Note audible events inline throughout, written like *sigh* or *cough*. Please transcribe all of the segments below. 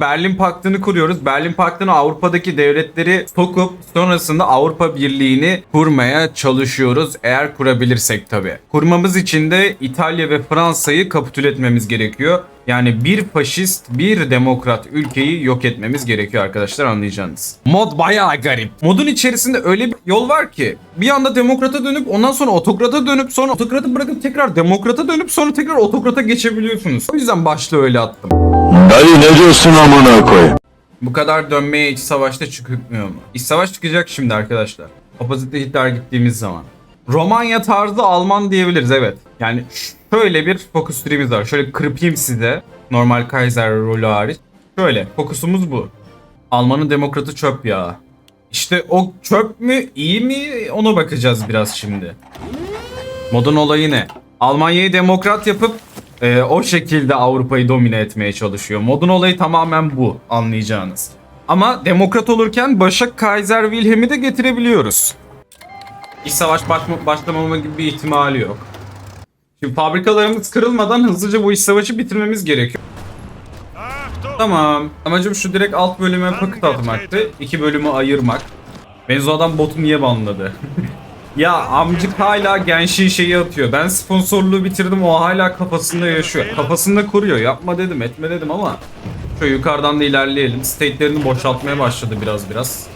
Berlin Paktı'nı kuruyoruz. Berlin Paktı'nı Avrupa'daki devletleri sokup sonrasında Avrupa Birliği'ni kurmaya çalışıyoruz. Eğer kurabilirsek tabii. Kurmamız için de İtalya ve Fransa'yı kapitüle etmemiz gerekiyor. Yani bir faşist, bir demokrat ülkeyi yok etmemiz gerekiyor arkadaşlar anlayacağınız. Mod bayağı garip. Modun içerisinde öyle bir yol var ki bir anda demokrata dönüp ondan sonra otokrata dönüp sonra otokratı bırakıp tekrar demokrata dönüp sonra tekrar otokrata geçebiliyorsunuz. O yüzden başlığı öyle attım. Dayı ne diyorsun amına koy? Bu kadar dönmeye iç savaşta çıkmıyor mu? İç savaş çıkacak şimdi arkadaşlar. Opposite Hitler gittiğimiz zaman. Romanya tarzı Alman diyebiliriz evet. Yani şöyle bir fokus trimiz var. Şöyle kırpayım size. Normal Kaiser rolü hariç. Şöyle fokusumuz bu. Almanın demokratı çöp ya. İşte o çöp mü iyi mi ona bakacağız biraz şimdi. Modun olayı ne? Almanya'yı demokrat yapıp e, o şekilde Avrupa'yı domine etmeye çalışıyor. Modun olayı tamamen bu anlayacağınız. Ama demokrat olurken başa Kaiser Wilhelm'i de getirebiliyoruz. İç savaş başma, başlamama gibi bir ihtimali yok. Şimdi fabrikalarımız kırılmadan hızlıca bu iç savaşı bitirmemiz gerekiyor. Tamam. Amacım şu direkt alt bölüme paket atmaktı. İki bölümü ayırmak. Benzo adam botu niye banladı? *laughs* ya amcık hala gençliği şeyi atıyor. Ben sponsorluğu bitirdim o hala kafasında yaşıyor. Kafasında kuruyor. Yapma dedim etme dedim ama. Şöyle yukarıdan da ilerleyelim. State'lerini boşaltmaya başladı biraz biraz.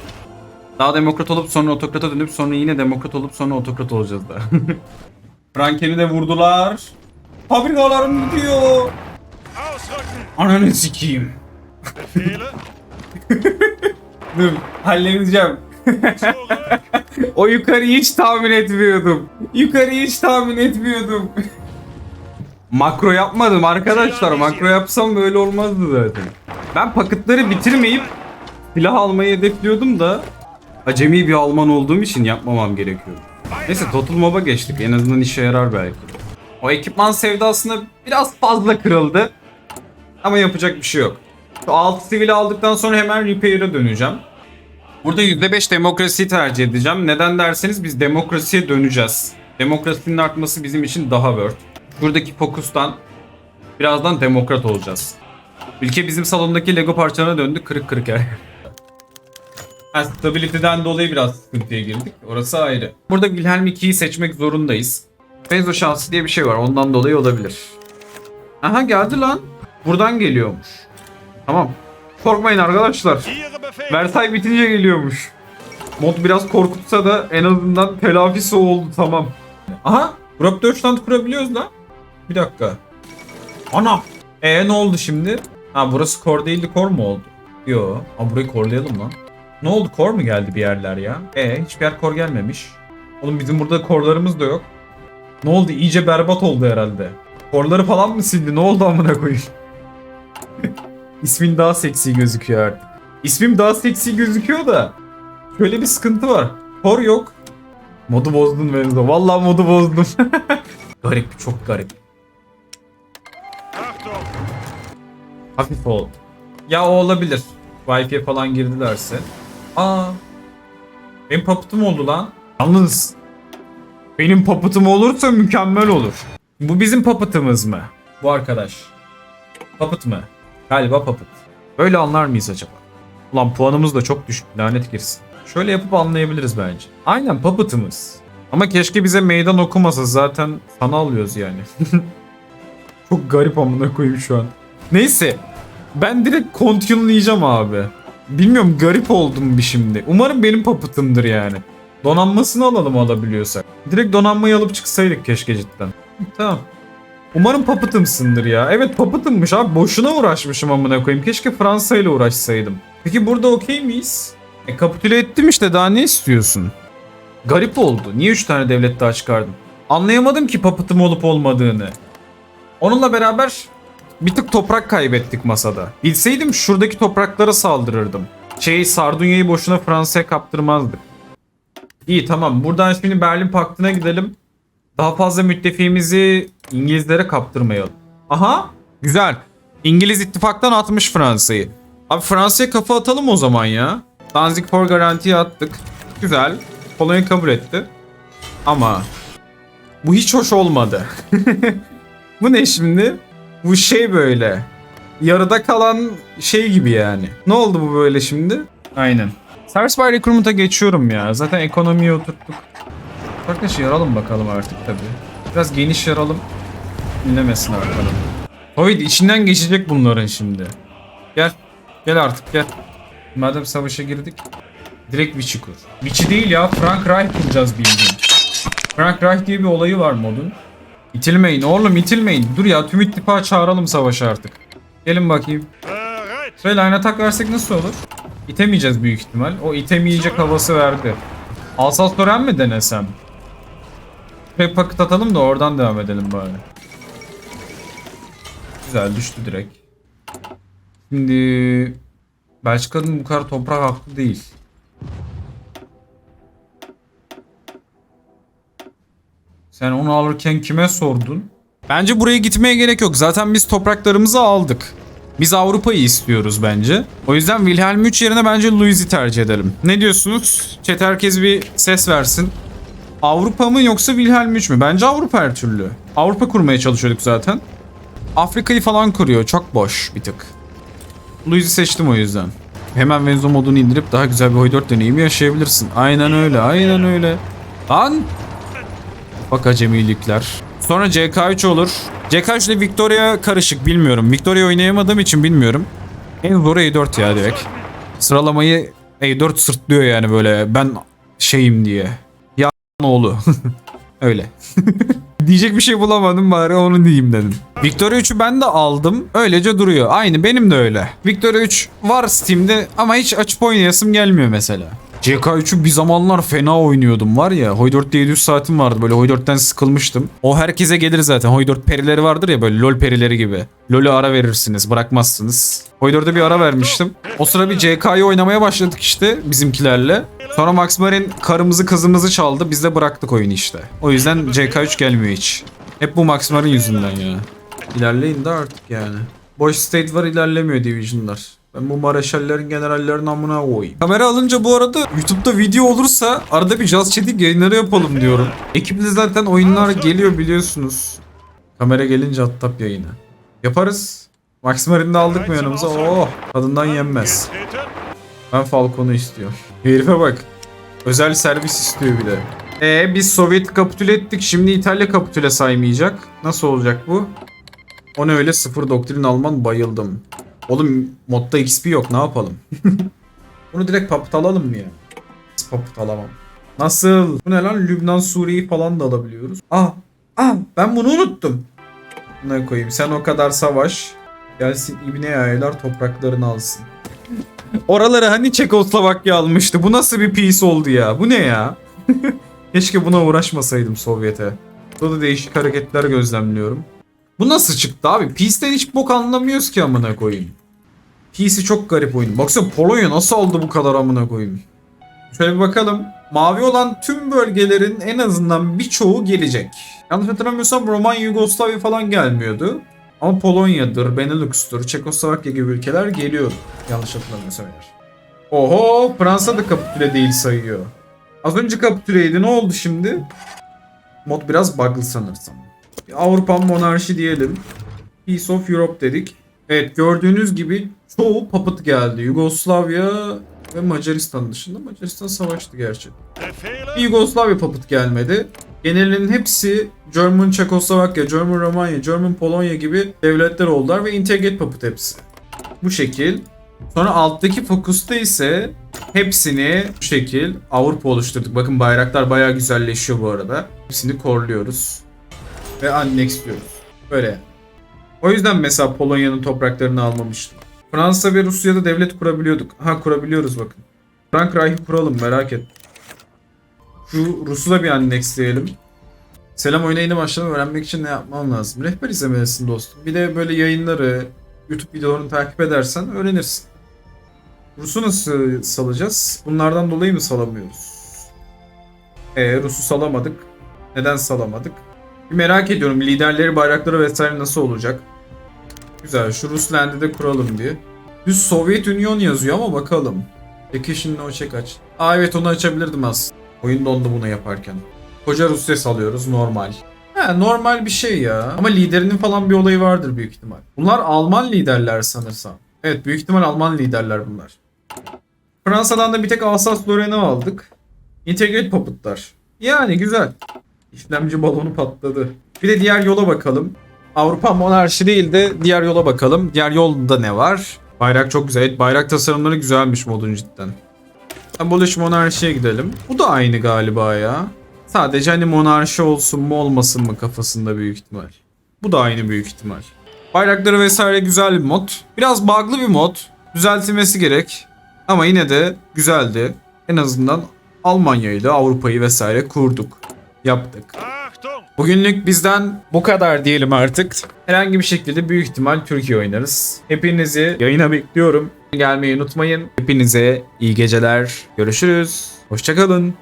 Daha demokrat olup sonra otokrata dönüp sonra yine demokrat olup sonra otokrat olacağız da. *laughs* Franken'i de vurdular. Fabrikalarım gidiyor. Ananı sikeyim. *laughs* Dur halledeceğim. *laughs* o yukarıyı hiç tahmin etmiyordum. Yukarıyı hiç tahmin etmiyordum. *laughs* Makro yapmadım arkadaşlar. Makro yapsam böyle olmazdı zaten. Ben paketleri bitirmeyip silah almayı hedefliyordum da acemi bir Alman olduğum için yapmamam gerekiyor. Neyse Total Mob'a geçtik. En azından işe yarar belki. O ekipman sevdasında biraz fazla kırıldı. Ama yapacak bir şey yok. Şu 6 sivil aldıktan sonra hemen Repair'e döneceğim. Burada %5 demokrasiyi tercih edeceğim. Neden derseniz biz demokrasiye döneceğiz. Demokrasinin artması bizim için daha worth. Buradaki fokustan birazdan demokrat olacağız. Ülke bizim salondaki Lego parçalarına döndü kırık kırık yer. Ha, stability'den dolayı biraz sıkıntıya girdik. Orası ayrı. Burada Wilhelm 2'yi seçmek zorundayız. Benzo şansı diye bir şey var. Ondan dolayı olabilir. Aha geldi lan. Buradan geliyormuş. Tamam. Korkmayın arkadaşlar. Versailles bitince geliyormuş. Mod biraz korkutsa da en azından telafisi oldu tamam. Aha. Rob Deutschland kurabiliyoruz lan. Bir dakika. Ana. E ne oldu şimdi? Ha burası core değildi core mu oldu? Yo. Ha burayı corelayalım lan. Ne oldu core mu geldi bir yerler ya? E hiçbir yer core gelmemiş. Oğlum bizim burada core'larımız da yok. Ne oldu? İyice berbat oldu herhalde. Core'ları falan mı sildi? Ne oldu amına koyayım? *laughs* İsmin daha seksi gözüküyor artık. İsmim daha seksi gözüküyor da şöyle bir sıkıntı var. Core yok. Modu bozdun Benzo. Vallahi modu bozdun. *laughs* garip, çok garip. Hafif oldu. Ya o olabilir. Wi-Fi'ye falan girdilerse. Aa. Benim paputum oldu lan. Yalnız benim paputum olursa mükemmel olur. Bu bizim papıtımız mı? Bu arkadaş. Papıt mı? Galiba papıt. Böyle anlar mıyız acaba? Ulan puanımız da çok düşük. Lanet girsin. Şöyle yapıp anlayabiliriz bence. Aynen papıtımız. Ama keşke bize meydan okumasa. Zaten sana alıyoruz yani. *laughs* çok garip amına koyayım şu an. Neyse. Ben direkt continue'layacağım abi. Bilmiyorum garip oldum bir şimdi. Umarım benim papıtımdır yani. Donanmasını alalım alabiliyorsak. Direkt donanmayı alıp çıksaydık keşke cidden. Tamam. Umarım papıtımsındır ya. Evet papıtımmış abi. Boşuna uğraşmışım amına koyayım. Keşke Fransa ile uğraşsaydım. Peki burada okey miyiz? E kapitüle ettim işte daha ne istiyorsun? Garip oldu. Niye 3 tane devlet daha çıkardım? Anlayamadım ki papıtım olup olmadığını. Onunla beraber bir tık toprak kaybettik masada. Bilseydim şuradaki topraklara saldırırdım. Şey Sardunya'yı boşuna Fransa'ya kaptırmazdık. İyi tamam buradan şimdi Berlin Paktı'na gidelim. Daha fazla müttefiğimizi İngilizlere kaptırmayalım. Aha güzel. İngiliz ittifaktan atmış Fransa'yı. Abi Fransa'ya kafa atalım o zaman ya. Danzig for garantiye attık. Güzel. Polonya kabul etti. Ama bu hiç hoş olmadı. *laughs* bu ne şimdi? Bu şey böyle. yarıda kalan şey gibi yani. Ne oldu bu böyle şimdi? Aynen. Service by Recruitment'a geçiyorum ya. Zaten ekonomiyi oturttuk. Arkadaş yaralım bakalım artık tabi. Biraz geniş yaralım. Dinlemesin bakalım. Hoyd içinden geçecek bunların şimdi. Gel. Gel artık gel. Madem savaşa girdik. Direkt Witch'i kur. Witch'i değil ya. Frank Reich kuracağız bildiğin. Frank Reich diye bir olayı var modun. İtilmeyin oğlum itilmeyin. Dur ya tüm ittifağı çağıralım savaşa artık. Gelin bakayım. Şöyle line atak versek nasıl olur? İtemeyeceğiz büyük ihtimal. O itemeyecek havası verdi. Alsas Tören mi denesem? Ve paket atalım da oradan devam edelim bari. Güzel düştü direkt. Şimdi Belçika'nın bu kadar toprak haklı değil. Sen onu alırken kime sordun? Bence buraya gitmeye gerek yok. Zaten biz topraklarımızı aldık. Biz Avrupa'yı istiyoruz bence. O yüzden Wilhelm 3 yerine bence Louis'i tercih edelim. Ne diyorsunuz? Chat herkes bir ses versin. Avrupa mı yoksa Wilhelm 3 mü? Bence Avrupa her türlü. Avrupa kurmaya çalışıyorduk zaten. Afrika'yı falan kuruyor. Çok boş bir tık. Louis'i seçtim o yüzden. Hemen Venzo modunu indirip daha güzel bir Hoy 4 deneyimi yaşayabilirsin. Aynen öyle, aynen öyle. Lan! Bak acemilikler. Sonra CK3 olur. CK3 ile Victoria karışık bilmiyorum. Victoria oynayamadığım için bilmiyorum. En zoru E4 ya direkt. Sıralamayı E4 sırtlıyor yani böyle ben şeyim diye. Ya oğlu. *laughs* Öyle. *laughs* Diyecek bir şey bulamadım bari onu diyeyim dedim. Victoria 3'ü ben de aldım. Öylece duruyor. Aynı benim de öyle. Victoria 3 var Steam'de ama hiç açıp oynayasım gelmiyor mesela. CK3'ü bir zamanlar fena oynuyordum var ya. Hoy 4'te 700 saatim vardı böyle Hoy 4'ten sıkılmıştım. O herkese gelir zaten. Hoy 4 perileri vardır ya böyle LoL perileri gibi. LoL'ü ara verirsiniz bırakmazsınız. Hoy 4'e bir ara vermiştim. O sıra bir CK'yı oynamaya başladık işte bizimkilerle. Sonra Max Marin karımızı kızımızı çaldı. Biz de bıraktık oyunu işte. O yüzden CK3 gelmiyor hiç. Hep bu Max Marin yüzünden ya. İlerleyin de artık yani. Boş state var ilerlemiyor Division'lar. Ben bu mareşallerin generallerin amına koyayım. Kamera alınca bu arada YouTube'da video olursa arada bir Jazz Chatting yayınları yapalım diyorum. *laughs* Ekiple zaten oyunlar geliyor biliyorsunuz. Kamera gelince attap yayını. Yaparız. Max Marine'de aldık mı yanımıza? Oh tadından yenmez. Ben Falcon'u istiyorum. Herife bak. Özel servis istiyor bir de. Ee biz Sovyet kapitüle ettik. Şimdi İtalya kapitüle saymayacak. Nasıl olacak bu? O ne öyle sıfır doktrin Alman bayıldım. Oğlum modda XP yok ne yapalım? *laughs* Bunu direkt papıt alalım mı ya? Nasıl papıt alamam? Nasıl? Bu ne lan? Lübnan, Suriye'yi falan da alabiliyoruz. Ah! Ah! Ben bunu unuttum. Ne koyayım? Sen o kadar savaş. Gelsin İbne Yaylar topraklarını alsın. Oraları hani Çekoslovakya almıştı. Bu nasıl bir peace oldu ya? Bu ne ya? *laughs* Keşke buna uğraşmasaydım Sovyet'e. Burada değişik hareketler gözlemliyorum. Bu nasıl çıktı abi? Peace'den hiç bok anlamıyoruz ki amına koyayım. Peace'i çok garip oyun. Baksana Polonya nasıl aldı bu kadar amına koyayım. Şöyle bir bakalım. Mavi olan tüm bölgelerin en azından birçoğu gelecek. Yanlış hatırlamıyorsam Romanya, Yugoslavya falan gelmiyordu. Ama Polonya'dır, Benelux'tur, Çekoslovakya gibi ülkeler geliyor. Yanlış hatırlamıyorsam eğer. Oho Fransa da kapitüle değil sayıyor. Az önce kapitüleydi ne oldu şimdi? Mod biraz bug'lı sanırsam. Avrupa monarşi diyelim. Peace of Europe dedik. Evet gördüğünüz gibi çoğu papıt geldi. Yugoslavya ve Macaristan dışında. Macaristan savaştı gerçi. Bir Yugoslavya papıt gelmedi. Genelinin hepsi German Çekoslovakya, German Romanya, German Polonya gibi devletler oldular ve integrate papıt hepsi. Bu şekil. Sonra alttaki fokusta ise hepsini bu şekil Avrupa oluşturduk. Bakın bayraklar bayağı güzelleşiyor bu arada. Hepsini korluyoruz. Ve annex diyoruz. Böyle. O yüzden mesela Polonya'nın topraklarını almamıştım. Fransa ve Rusya'da devlet kurabiliyorduk. Ha kurabiliyoruz bakın. Frank Reich'i kuralım merak et. Şu Rus'u da bir annexleyelim. Selam oyuna yeni başladım. Öğrenmek için ne yapmam lazım? Rehber izlemelisin dostum. Bir de böyle yayınları, YouTube videolarını takip edersen öğrenirsin. Rus'u nasıl salacağız? Bunlardan dolayı mı salamıyoruz? Ee, Rus'u salamadık. Neden salamadık? Merak ediyorum liderleri, bayrakları vesaire nasıl olacak? Güzel şu Rusland'i de kuralım diye. Düz Sovyet Union yazıyor ama bakalım. Vacation no check aç. Aa evet onu açabilirdim aslında. Oyun dondu bunu yaparken. Koca Rusya salıyoruz normal. He, normal bir şey ya. Ama liderinin falan bir olayı vardır büyük ihtimal. Bunlar Alman liderler sanırsam. Evet büyük ihtimal Alman liderler bunlar. Fransa'dan da bir tek Alsace-Lorraine'i aldık. Integrate Puppet'lar. Yani güzel. İşlemci balonu patladı. Bir de diğer yola bakalım. Avrupa monarşi değil de diğer yola bakalım. Diğer yolda ne var? Bayrak çok güzel. Bayrak tasarımları güzelmiş modun cidden. Abolish monarşiye gidelim. Bu da aynı galiba ya. Sadece hani monarşi olsun mu olmasın mı kafasında büyük ihtimal. Bu da aynı büyük ihtimal. Bayrakları vesaire güzel bir mod. Biraz bug'lı bir mod. Düzeltilmesi gerek. Ama yine de güzeldi. En azından Almanya ile Avrupa'yı vesaire kurduk. Yaptık. Bugünlük bizden bu kadar diyelim artık. Herhangi bir şekilde büyük ihtimal Türkiye oynarız. Hepinizi yayına bekliyorum. Gelmeyi unutmayın. Hepinize iyi geceler. Görüşürüz. Hoşçakalın.